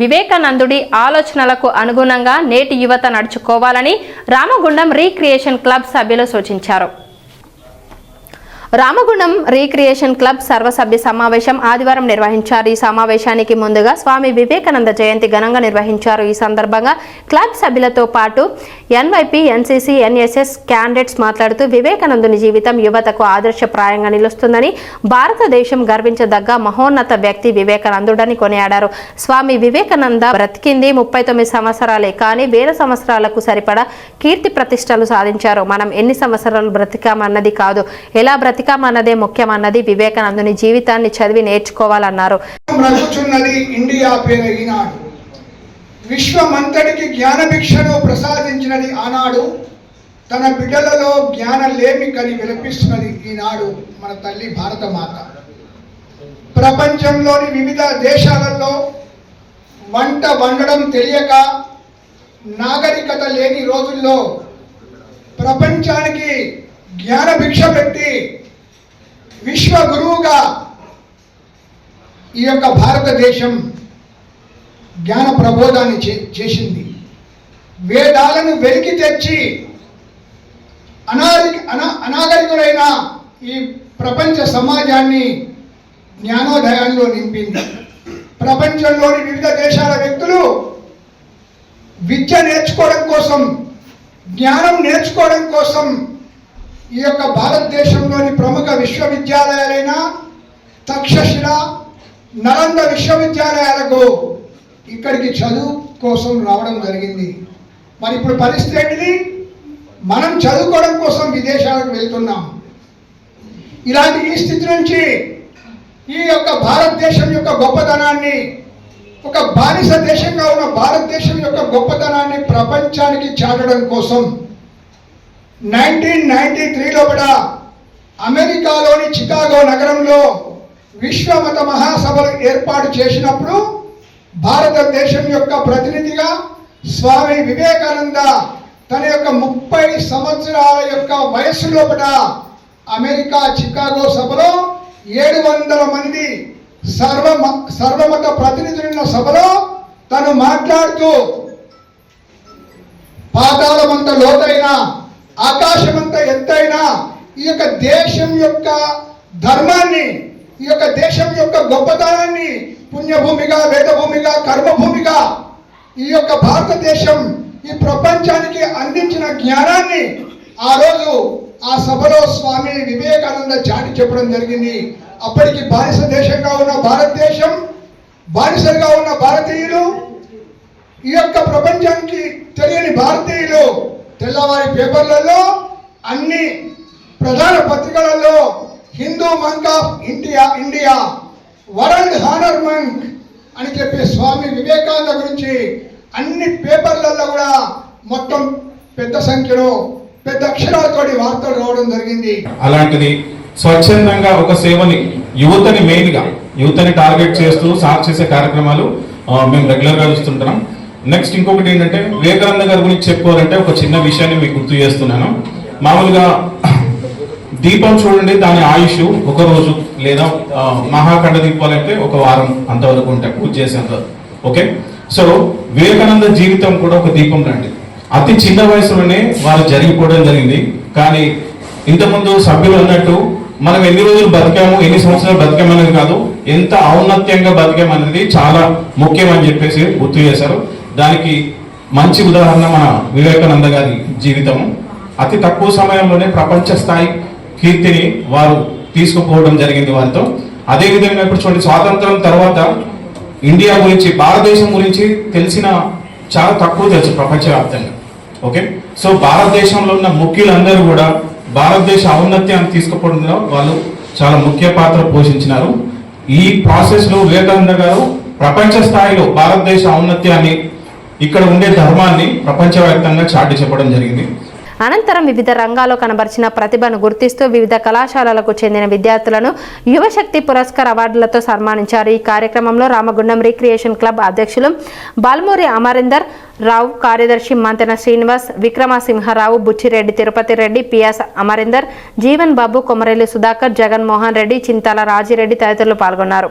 వివేకానందుడి ఆలోచనలకు అనుగుణంగా నేటి యువత నడుచుకోవాలని రామగుండం రీక్రియేషన్ క్లబ్ సభ్యులు సూచించారు. రామగుణం రీక్రియేషన్ క్లబ్ సర్వసభ్య సమావేశం ఆదివారం నిర్వహించారు. ఈ సమావేశానికి ముందుగా స్వామి వివేకానంద జయంతి ఘనంగా నిర్వహించారు. ఈ సందర్భంగా క్లబ్ సభ్యులతో పాటు ఎన్వైపి ఎన్సీసీ ఎన్ఎస్ఎస్ క్యాండిడేట్స్ మాట్లాడుతూ వివేకానందుని జీవితం యువతకు ఆదర్శప్రాయంగా నిలుస్తుందని భారతదేశం గర్వించదగ్గ మహోన్నత వ్యక్తి వివేకానందుడని కొనియాడారు. స్వామి వివేకానంద బ్రతికింది ముప్పై తొమ్మిది సంవత్సరాలే కానీ వేల సంవత్సరాలకు సరిపడా కీర్తి ప్రతిష్టలు సాధించారు. మనం ఎన్ని సంవత్సరాలు బ్రతికామన్నది కాదు. ఎలా బ్రతి బ్రతికామన్నదే ముఖ్యమన్నది వివేకానందుని జీవితాన్ని చదివి నేర్చుకోవాలన్నారు. ఇండియా ఈనాడు. విశ్వమంతటికి జ్ఞానభిక్షను ప్రసాదించినది ఆనాడు. తన బిడ్డలలో జ్ఞానలేమి కని విలపిస్తున్నది ఈనాడు మన తల్లి భారతమాత. ప్రపంచంలోని వివిధ దేశాలలో వంట వండడం తెలియక నాగరికత లేని రోజుల్లో ప్రపంచానికి జ్ఞానభిక్ష పెట్టి విశ్వ గురువుగా ఈ యొక్క భారతదేశం జ్ఞాన ప్రబోధాన్ని చే- చేసింది. వేదాలను వెలికి తెచ్చి అనారి అనా అనాగరికులైన ఈ ప్రపంచ సమాజాన్ని జ్ఞానోదయాల్లో నింపింది. ప్రపంచంలోని వివిధ దేశాల వ్యక్తులు విద్య నేర్చుకోవడం కోసం జ్ఞానం నేర్చుకోవడం కోసం ఈ యొక్క భారతదేశంలోని ప్రముఖ విశ్వవిద్యాలయాలైన తక్షశిల నలంద విశ్వవిద్యాలయాలకు ఇక్కడికి చదువు కోసం రావడం జరిగింది. మరి ఇప్పుడు పరిస్థితి ఏంటిది? మనం చదువుకోవడం కోసం విదేశాలకు వెళ్తున్నాం. ఇలాంటి ఈ స్థితి నుంచి ఈ యొక్క భారతదేశం యొక్క గొప్పతనాన్ని ఒక బానిస దేశంగా ఉన్న భారతదేశం యొక్క గొప్పతనాన్ని ప్రపంచానికి చాటడం కోసం నైన్టీన్ నైన్టీ త్రీలో కూడా అమెరికాలోని చికాగో నగరంలో విశ్వమత మహాసభలు ఏర్పాటు చేసినప్పుడు భారతదేశం యొక్క ప్రతినిధిగా స్వామి వివేకానంద తన యొక్క ముప్పై సంవత్సరాల యొక్క వయస్సు లోపల అమెరికా చికాగో సభలో ఏడు వందల మంది సర్వ సర్వమత ప్రతినిధులున్న సభలో తను మాట్లాడుతూ పాతాళమంత లోతైన ఆకాశమంతా ఎంతైనా ఈ యొక్క దేశం యొక్క ధర్మాన్ని ఈ యొక్క దేశం యొక్క గొప్పతనాన్ని పుణ్యభూమిగా వేదభూమిగా కర్మభూమిగా ఈ యొక్క భారతదేశం ఈ ప్రపంచానికి అందించిన జ్ఞానాన్ని ఆ రోజు ఆ సభలో స్వామి వివేకానంద చాటి చెప్పడం జరిగింది. అప్పటికి బానిస దేశంగా ఉన్న భారతదేశం బానిసలుగా ఉన్న భారతీయులు ఈ యొక్క ప్రపంచానికి తెలియని భారతీయులు తెల్లవారి పేపర్లలో అన్ని ప్రధాన పత్రికలలో Hindu monk of India India world honour monk అని చెప్పే స్వామి వివేకానంద గురించి అన్ని పేపర్లలో కూడా మొత్తం పెద్ద సంఖ్యలో పెద్ద అక్షరాలతోటి వార్తలు రావడం జరిగింది. అలాంటిది స్వచ్ఛందంగా ఒక సేవని యువతని మెయిన్గా యువతని టార్గెట్ చేస్తూ సార్ చేసే కార్యక్రమాలు మేము రెగ్యులర్గా చూస్తుంటున్నాం. నెక్స్ట్ ఇంకొకటి ఏంటంటే వివేకానంద గారి గురించి చెప్పుకోవాలంటే ఒక చిన్న విషయాన్ని మీకు గుర్తు చేస్తున్నాను. మామూలుగా దీపం చూడండి దాని ఆయుష్ ఒక రోజు లేదా ఆ, మహాఖండ దీపాలంటే ఒక వారం అంతవరకు ఉంటాయి పూజ చేసేంత ఓకే సో వివేకానంద జీవితం కూడా ఒక దీపం లాంటిది. అతి చిన్న వయసులోనే వారు జరిగిపోవడం జరిగింది. కానీ ఇంతకుముందు సభ్యులు అన్నట్టు మనం ఎన్ని రోజులు బతికాము ఎన్ని సంవత్సరాలు బతికామనేది కాదు ఎంత ఔన్నత్యంగా బతికామనేది చాలా ముఖ్యం అని చెప్పేసి గుర్తు చేశారు. దానికి మంచి ఉదాహరణ మన వివేకానంద గారి జీవితము అతి తక్కువ సమయంలోనే ప్రపంచ స్థాయి కీర్తిని వారు తీసుకుపోవడం జరిగింది వారితో. అదే విధంగా ఇప్పుడు చూడండి స్వాతంత్రం తర్వాత ఇండియా గురించి భారతదేశం గురించి తెలిసిన చాలా తక్కువ తెలుసు ప్రపంచవ్యాప్తంగా. ఓకే? సో భారతదేశంలో ఉన్న ముఖ్యులందరూ కూడా భారతదేశ ఔన్నత్యాన్ని తీసుకుపోవడంలో వాళ్ళు చాలా ముఖ్య పాత్ర పోషించినారు. ఈ ప్రాసెస్లో వివేకానంద గారు ప్రపంచ స్థాయిలో భారతదేశ ఔన్నత్యాన్ని ఇక్కడ ఉండే ధర్మాన్ని ప్రపంచవ్యాప్తంగా చాటి చెప్పడం జరిగింది. అనంతరం వివిధ రంగాల్లో కనబరిచిన ప్రతిభను గుర్తిస్తూ వివిధ కళాశాలలకు చెందిన విద్యార్థులను యువశక్తి పురస్కార్ అవార్డులతో సన్మానించారు. ఈ కార్యక్రమంలో రామగుండం రీక్రియేషన్ క్లబ్ అధ్యక్షులు బాల్మూరి అమరీందర్ రావు కార్యదర్శి మంతెన శ్రీనివాస్ విక్రమసింహారావు బుచ్చిరెడ్డి తిరుపతి రెడ్డి పిఎస్ అమరీందర్ జీవన్ బాబు కొమరెల్లి సుధాకర్ జగన్మోహన్ రెడ్డి చింతాల రాజిరెడ్డి తదితరులు పాల్గొన్నారు.